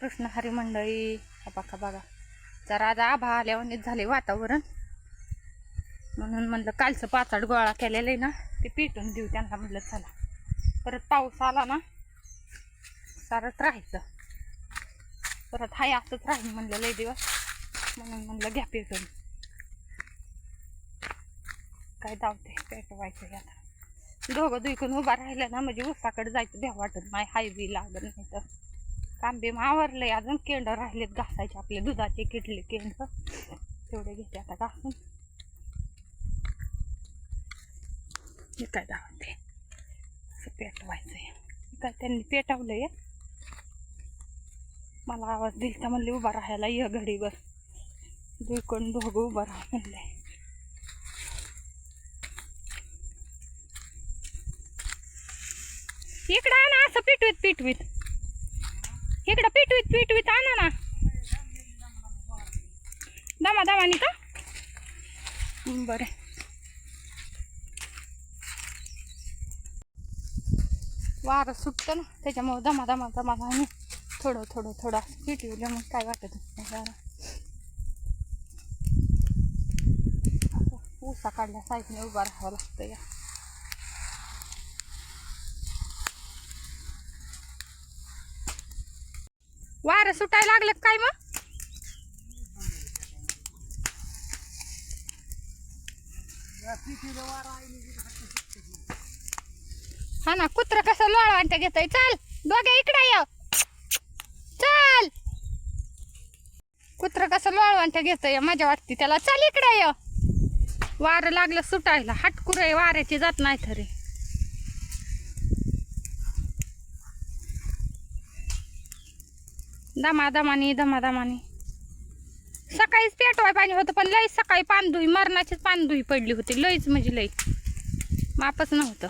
कृष्ण हरी मंडळी हा बघा बघा. जरा आज आभा आल्यावानीच झाले वातावरण. म्हणून म्हणलं कालचं पाचाड गोळा केलेलं आहे ना ते पेटून देऊ त्यांना म्हणलं चला. परत पाऊस आला ना सारत राहायचं. परत हाय असंच राहील म्हणलं लय दिवस. म्हणून म्हणलं घ्या पेटून. काय धावते पेटवायचं आता. दोघं दुईकून उभा राहिलं ना म्हणजे उसाकडे जायचं भ्या वाटत नाही हाय बी लागत नाही तर. कांबे आवरलंय अजून केंड राहिलेत घासायचे आपले दुधाचे किटले केंड. तेवढे घेते आता घासून. हे काय धावते असं पेटवायचंय. काय त्यांनी पेटवलंय? मला आवाज दिलता म्हणले उभा राहायला ये घडीवर दुईकडून दोघं उभं राहा म्हणले. इकडं ना असं पिटवीत पिटवीत. इकडं पिटवीत पिटवीत आणा ना. दमा दमानी का बरं. वारं सुटतं ना त्याच्यामुळं दमा दमा दमा आणि थोडं थोडं थोडं असं मग काय वाटत नाही जरा ऊसा काढल्या साईडने उभा राहावं लागतं या. सुटायला लागलं काय मग? हा ना कुत्र कसं लोळवांट घेतोय? चल दोघे इकडे ये. चल. कुत्र कसं लोळवांट घेतोय? मजा वाटते त्याला. चल इकडे ये. वारं लागलं सुटायला. हटकुरे आहे वाऱ्याची जात नाही तरी. दमादमानी दमादमानी. सकाळीच पेटवाय पाणी होतं पण लईच सकाळी पानधुई मरणाचीच पानधुई पडली होती. लईच म्हणजे लई. मापच नव्हतं.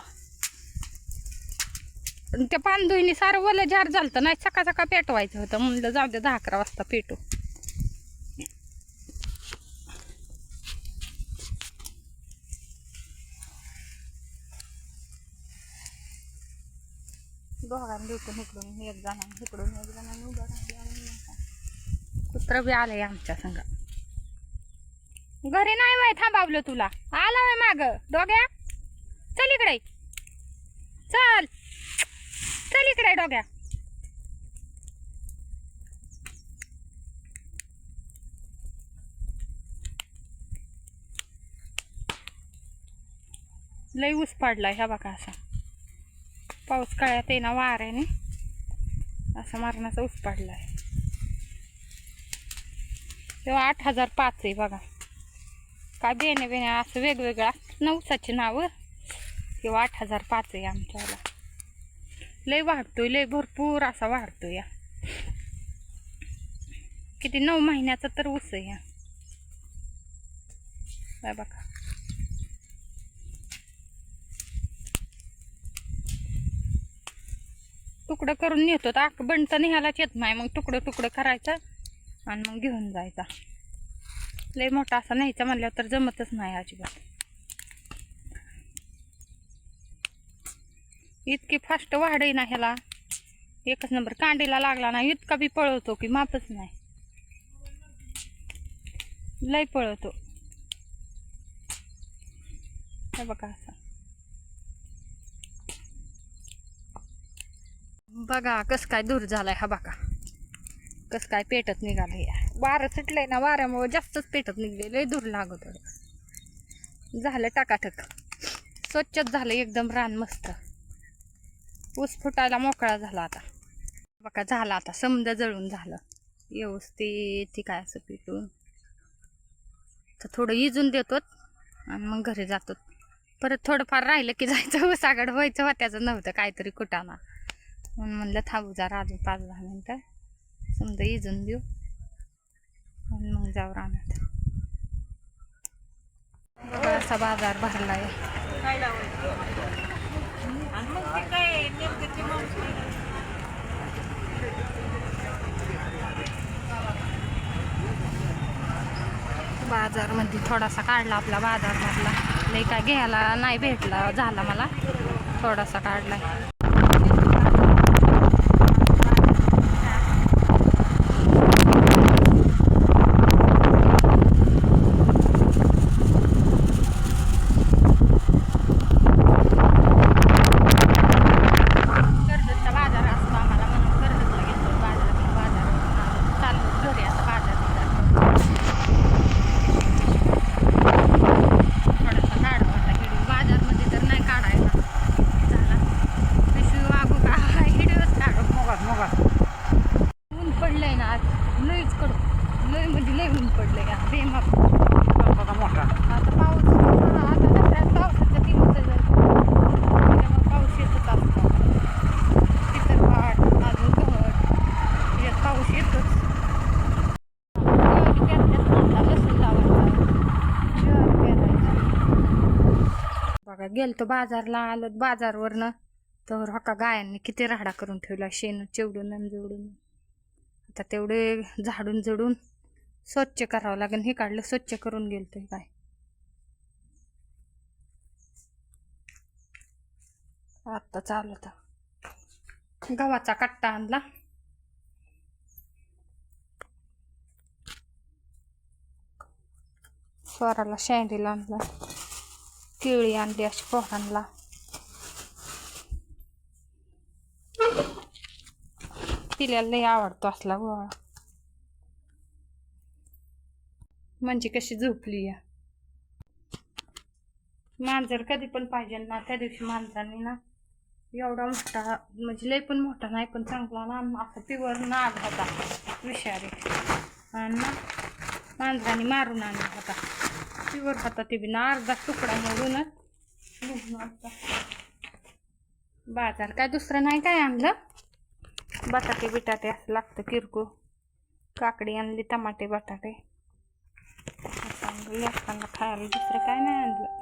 त्या पानधुईने सारं वलं झार झालं नाही सकाळ सकाळ पेटवायचं होतं. म्हणलं जाऊ दे दहा अकरा वाजता पेटू. दोघांना इकडून इकडून एक जणांना इकडून एक जणांना उभं राहिलं कुत्र बी आलंय आमच्या संघ घरी नाही वय थांबावलं तुला. आला वय माग. डोग्या? चल इकडे. चल. चल इकडे डोग्या. लई ऊस पाडला ह्या बाका असा. पाऊस काळ्यात आहे ना वाऱ्याने असा मारण्याचा ऊस आहे. तेव्हा आठ हजार पाच आहे बघा. काय बेने बेने असं वेगवेगळं असतात ना ऊसाची नावं? किंवा आठ हजार पाच आहे आमच्याला. लय वाढतोय लय भरपूर असा वाढतोय या. किती नऊ महिन्याचा तर ऊस आहे या. काय बघा. तुकडं करून नेतो. तर अख्खं बंड तर येत नाही. मग तुकडं तुकडं करायचं आणि मग घेऊन जायचा. लय मोठा असा न्यायचा म्हणल्यावर तर जमतच नाही अजिबात. इतकी फास्ट वाढही ना ह्याला. एकच नंबर कांडीला लागला ना इतका बी पळवतो की मापच नाही. लय पळवतो. हे बघा असं. बघा कस काय दूर झालाय हा बघा. कस काय पेटत निघालं या वारं सुटलंय ना वाऱ्यामुळे जास्तच पेटत निघलेलं दूर लागत झालं टाकाटक. स्वच्छच झालं एकदम रान मस्त. ऊस फुटायला मोकळा झाला आता. बघा झाला आता. समजा जळून झालं. व्यवस्थित ती काय असं पिटून. तर थोडं इजून देतो आणि मग घरी जातो परत थोडंफार राहिलं की जायचं. ऊसागड व्हायचं होत्याचं नव्हतं. काहीतरी कुटाणा म्हणून म्हणलं थांबू जरा अजून पाच दहा मिनटं. समजा इजून देऊ. आणि मग जाऊ रानात. बघा असा बाजार भरलाय. बाजारमध्ये म्हणजे थोडासा काढला आपला बाजारमधला नाही काय घ्यायला नाही भेटला झाला मला. थोडासा काढला लय ऊन पडलं या बेमाप बघा मोठा आता पाऊस हा, आता सध्या पावसाच्या दिवस आहे जरा. त्याच्यामुळे पाऊस येतच असतो तिथं घाट अजून घट यात पाऊस येतोच ज्वारी पेरण्यात आता लसूण लावायचा ज्वारी पेरायची बघा गेलतो बाजारला आलो बाजारवरनं. तर हका गायांनी किती राडा करून ठेवला शेण चिवडून आणि जोडून. आता तेवढे झाडून जडून स्वच्छ करावं लागेल हे काढलं स्वच्छ करून गेलतोय काय. आत्ता चालू होता गव्हाचा कट्टा आणला. स्वराला शेंडीला आणला. केळी आणली अशी पोरांना. तिला लई आवडतो असला गोळा. म्हणजे कशी झोपली या. मांजर कधी पण पाहिजे ना त्या दिवशी मांजरांनी ना एवढा मोठा म्हणजे लई पण मोठा नाही पण चांगला ना असा पिवर नाग होता विषारी. आणि ना मांजरांनी मारून आणला होता. प्युअर हातात ते ना अर्धा तुकडा मोडूनच बाजार काय दुसरं नाही काय आणलं? बटाटे बिटाटे असं लागतं किरकोळ. काकडी आणली टमाटे बटाटे. असं आणलं खायला दुसरं काय नाही आणलं.